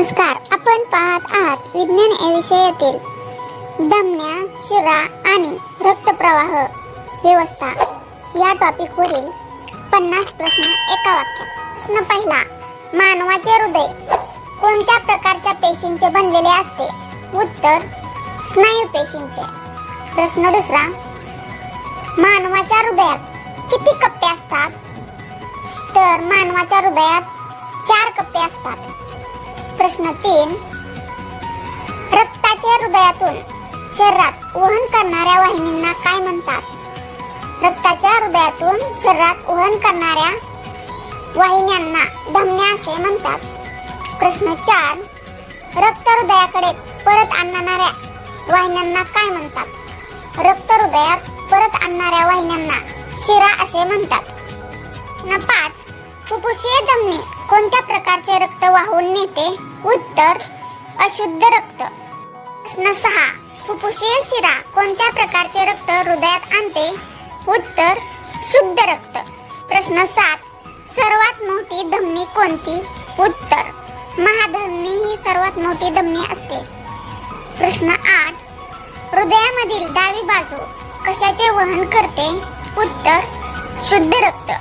नमस्कार. आपण पाहत आहात विज्ञान या विषयातील दमण्या शिरा आणि रक्तप्रवाह व्यवस्था. या टॉपिकवरील पन्नास प्रश्न एका वाक्यात. प्रश्न पहिला मानवाचे हृदय कोणत्या प्रकारच्या पेशींचे बनलेले असते? उत्तर स्नायू पेशींचे. प्रश्न दुसरा मानवाच्या हृदयात किती कप्पे असतात? तर मानवाच्या हृदयात चार कप्पे असतात. प्रश्न तीन. रक्ताच्या हृदयातून शरीरात वहन करणाऱ्या वाहिनींना काय म्हणतात? रक्ताच्या हृदयातून शरीरात वहन करणाऱ्या वाहिन्यांना धमन्या असे म्हणतात. प्रश्न चार. रक्त हृदयाकडे परत आणणाऱ्या वाहिन्यांना काय म्हणतात? रक्त हृदयात परत आणणाऱ्या वाहिन्यांना शिरा असे म्हणतात. पाच. फुफ्फुसीय धमनी कोणत्या प्रकारचे रक्त वाहून नेते? उत्तर अशुद्ध रक्त. प्रश्न सहा फुफ्फुसीय शिरा कोणत्या प्रकारचे रक्त हृदयात आणते? उत्तर शुद्ध रक्त. प्रश्न सात सर्वात मोठी धमनी कोणती? उत्तर महाधमनी ही सर्वात मोठी धमनी असते. प्रश्न आठ हृदयामधील डावी बाजू कशाचे वहन करते? उत्तर शुद्ध रक्त.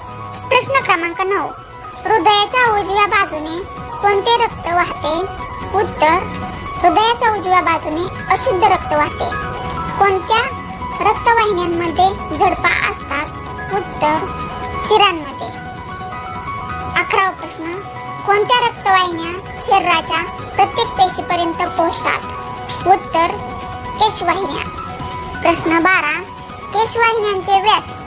प्रश्न क्रमांक नऊ हृदयाच्या उजव्या बाजूने कोणते रक्त वाहते? उत्तर हृदयाच्या उजव्या बाजूने अशुद्ध रक्त वाहते. कोणत्या? रक्तवाहिन्यांमध्ये झडपा असतात. उत्तर शिरांमध्ये. अकरावा प्रश्न. कोणत्या रक्तवाहिन्या शरीराच्या प्रत्येक पेशीपर्यंत पोहोचतात? उत्तर केशवाहिन्या. प्रश्न बारा. केशवाहिन्यांचे व्यास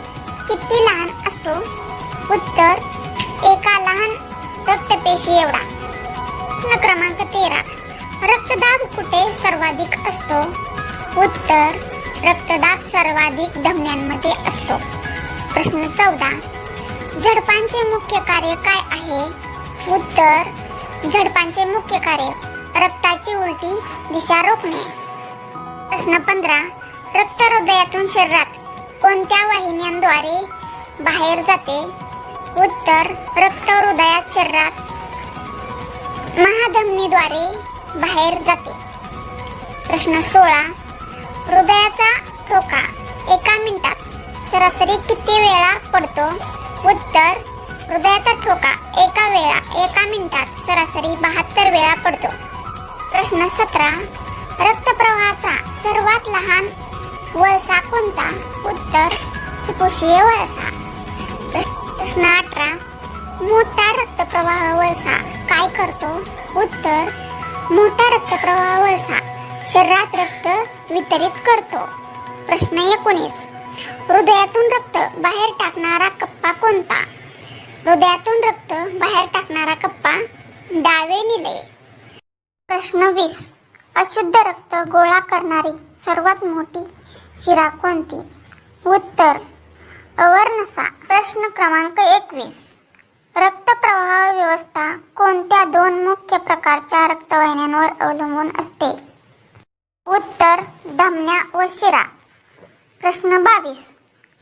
सर्वाधिक असतो. उत्तर रक्तदाब सर्वाधिक धमन्यांमध्ये असतो. प्रश्न चौदा. झडपांचे मुख्य कार्य काय आहे? उत्तर झडपांचे मुख्य कार्य रक्ताची उलटी दिशा रोखणे. प्रश्न पंधरा. रक्त हृदयातून शरीरात कोणत्या वाहिन्यांद्वारे बाहेर जाते? उत्तर रक्त हृदयात शरीरात महाधमनीद्वारे बाहेर जाते. प्रश्न सोळा. हृदयाचा ठोका. एका मिनिटात. सरासरी किती वेळा पडतो? उत्तर हृदयाचा ठोका. एका वेळा एका मिनिटात. सरासरी बहात्तर वेळा पडतो. प्रश्न सतरा. रक्तप्रवाहाचा सर्वात लहान वळसा कोणता? उत्तर कुपोषीय वळसा. प्रश्न अठरा. मोठा रक्तप्रवाह वळसा काय करतो? उत्तर मोठा रक्तप्रवाह वळसा. शरीरात रक्त वितरित करतो. प्रश्न एकोणीस. हृदयातून रक्त बाहेर टाकणारा कप्पा कोणता? हृदयातून रक्त बाहेर टाकणारा कप्पा डावे निले. प्रश्न वीस. अशुद्ध रक्त गोळा करणारी सर्वात मोठी शिरा कोणती? उत्तर. अवर्णसा. प्रश्न क्रमांक एकवीस. रक्तप्रवाह व्यवस्था कोणत्या दोन मुख्य प्रकारच्या रक्तवाहिन्यांवर अवलंबून असते? उत्तर धमन्या व शिरा. प्रश्न बावीस.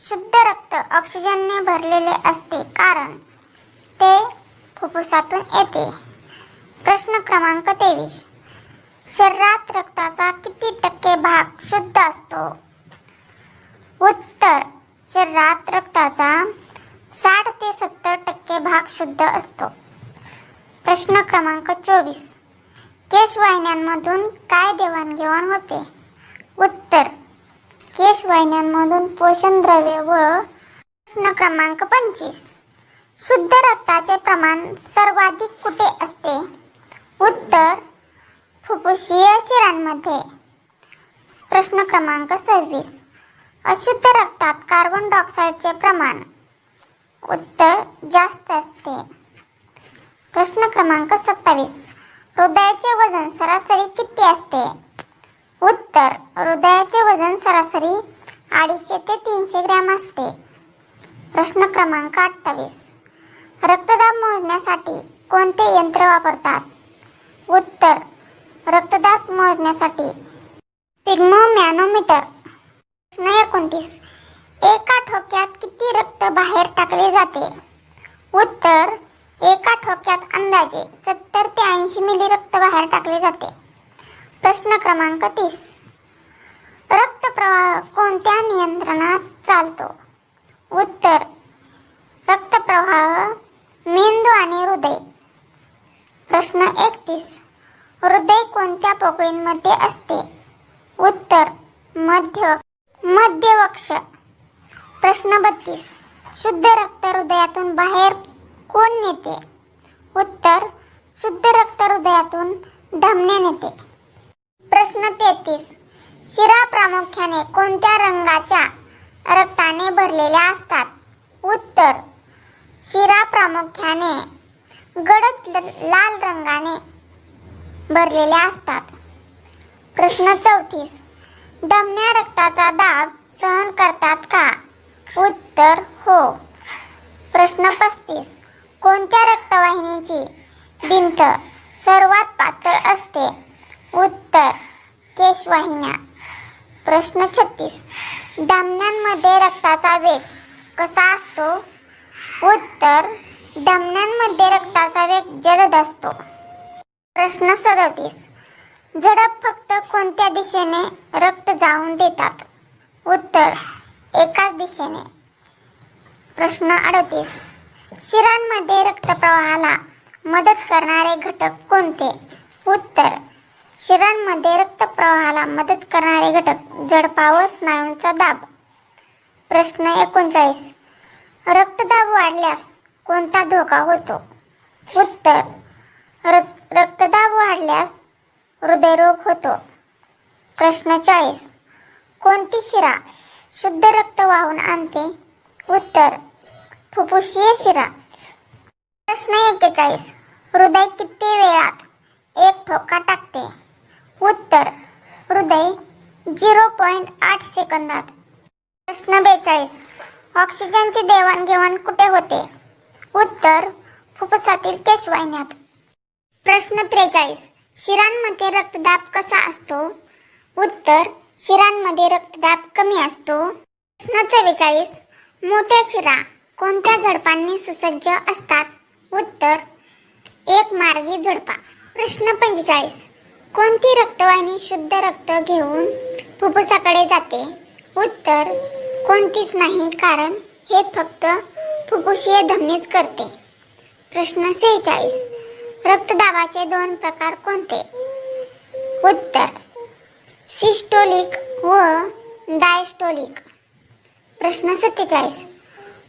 शुद्ध रक्त ऑक्सिजनने भरलेले असते कारण ते फुफ्फुसातून येते. प्रश्न क्रमांक तेवीस. शरीरात रक्ताचा किती टक्के भाग शुद्ध असतो? उत्तर शरीरात रक्ताचा साठ ते सत्तर टक्के भाग शुद्ध असतो. प्रश्न क्रमांक चोवीस. वाहिन्यांमधून काय देवाणघेवाण होते? उत्तर केशवाहिन्यांमधून पोषण द्रव्य व प्रश्न क्रमांक पंचवीस. शुद्ध रक्ताचे प्रमाण सर्वाधिक कुठे असते? उत्तर फुफ्फुसीय शिरांमध्ये. प्रश्न क्रमांक सव्वीस. अशुद्ध रक्तात कार्बन डायऑक्साईडचे प्रमाण. उत्तर जास्त असते. प्रश्न क्रमांक सत्तावीस. हृदयाचे वजन सरासरी किती असते? उत्तर हृदयाचे वजन सरासरी अडीचशे ते तीनशे ग्रॅम असते. प्रश्न क्रमांक अठ्ठावीस. रक्तदाब मोजण्यासाठी कोणते यंत्र वापरतात? उत्तर रक्तदाब मोजण्यासाठी पिग्मोमॅनोमीटर प्रश्न एकोणतीस. एका ठोक्यात किती रक्त बाहेर टाकले जाते? उत्तर अंदाजे सत्तर ते ऐंशी ऐंशी मिली रक्त बाहेर टाकले जाते. प्रश्न क्रमांक तीस. रक्तप्रवाह कोणत्या नियंत्रणात चालतो? उत्तर रक्तप्रवाह मेंदू आणि हृदय. प्रश्न एकतीस. हृदय कोणत्या पोकळींमध्ये असते? उत्तर मध्य मध्यवक्ष. प्रश्न बत्तीस. शुद्ध रक्त हृदयातून बाहेर कोण नेते? उत्तर शुद्ध रक्त हृदयातून धमन्या नेते. प्रश्न तेहतीस. शिरा प्रामुख्याने कोणत्या रंगाच्या रक्ताने भरलेल्या असतात? उत्तर शिरा प्रामुख्याने गडद ल- लाल रंगाने भरलेल्या असतात. प्रश्न चौतीस. दमण्या रक्ताचा दाब सहन करतात का? उत्तर हो. प्रश्न पस्तीस. कोणत्या रक्तवाहिनीची? भिंत सर्वात पातळ असते. उत्तर केशवाहिन्या. प्रश्न छत्तीस. धमन्यांमध्ये रक्ताचा वेग कसा असतो? उत्तर धमन्यांमध्ये रक्ताचा वेग जलद असतो. प्रश्न सदतीस. झडप फक्त कोणत्या दिशेने रक्त जाऊन देतात? उत्तर एकाच दिशेने. प्रश्न अडतीस. शिरांमध्ये रक्तप्रवाहाला मदत करणारे घटक कोणते? उत्तर. शिरांमध्ये रक्तप्रवाहाला मदत करणारे घटक जडपाव व स्नायूंचा दाब. प्रश्न एकोणचाळीस. रक्तदाब वाढल्यास कोणता धोका होतो? उत्तर. रक- रक्तदाब वाढल्यास हृदयरोग होतो. प्रश्न चाळीस. कोणती शिरा शुद्ध रक्त वाहून आणते? उत्तर. फुफ्फुसीय शिरा. प्रश्न एक्केचाळीस हृदय किती वेळात? एक ठोका टाकते. उत्तर हृदय झिरो पॉईंट आठ सेकंदात. प्रश्न बेचाळीस. ऑक्सिजनची देवाणघेवाण कुठे होते? उत्तर फुफ्फुसातील केशवाहिन्यात. प्रश्न त्रेचाळीस. शिरांमध्ये रक्तदाब कसा असतो? उत्तर शिरांमध्ये रक्तदाब कमी असतो. प्रश्न चव्वेचाळीस. मोठ्या शिरा. कोणत्या झडपांनी सुसज्ज असतात? उत्तर एक मार्गी झडपा. प्रश्न पंचेचाळीस. कोणती रक्तवाहिनी शुद्ध रक्त घेऊन फुफ्फुसाकडे जाते? उत्तर कोणतीच नाही कारण हे फक्त फुफ्फुशीय धमनीच करते. प्रश्न सेहेचाळीस. रक्तदाबाचे दोन प्रकार कोणते? उत्तर सिस्टोलिक व डायस्टोलिक. प्रश्न सत्तेचाळीस.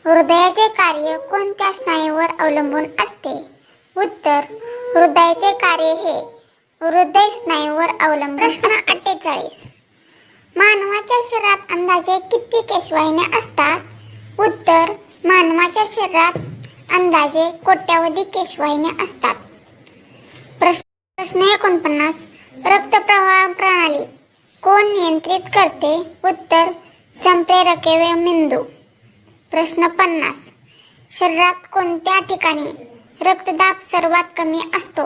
हृदयाचे कार्य कोणत्या स्नायूवर अवलंबून असते? उत्तर हृदयाचे कार्य हे हृदय स्नायूवर अवलंबून प्रश्न अठ्ठेचाळीस. मानवाच्या शरीरात अंदाजे किती केशवाहिन्या असतात? उत्तर मानवाच्या शरीरात अंदाजे कोट्यावधी केशवाहिन्या असतात. प्रश्न प्रश्न एकोणपन्नास. रक्तप्रवाह प्रणाली कोण नियंत्रित करते? उत्तर संप्रेरके व मेंदू. प्रश्न पन्नास. शरीरात कोणत्या ठिकाणी रक्तदाब सर्वात कमी असतो?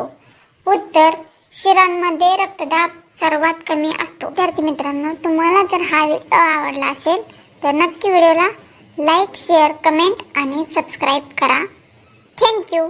उत्तर शिरांमध्ये रक्तदाब सर्वात कमी असतो. विद्यार्थी मित्रांनो तुम्हाला जर हा व्हिडिओ आवडला असेल तर नक्की व्हिडिओला लाईक शेअर कमेंट आणि सबस्क्राईब करा. Thank you.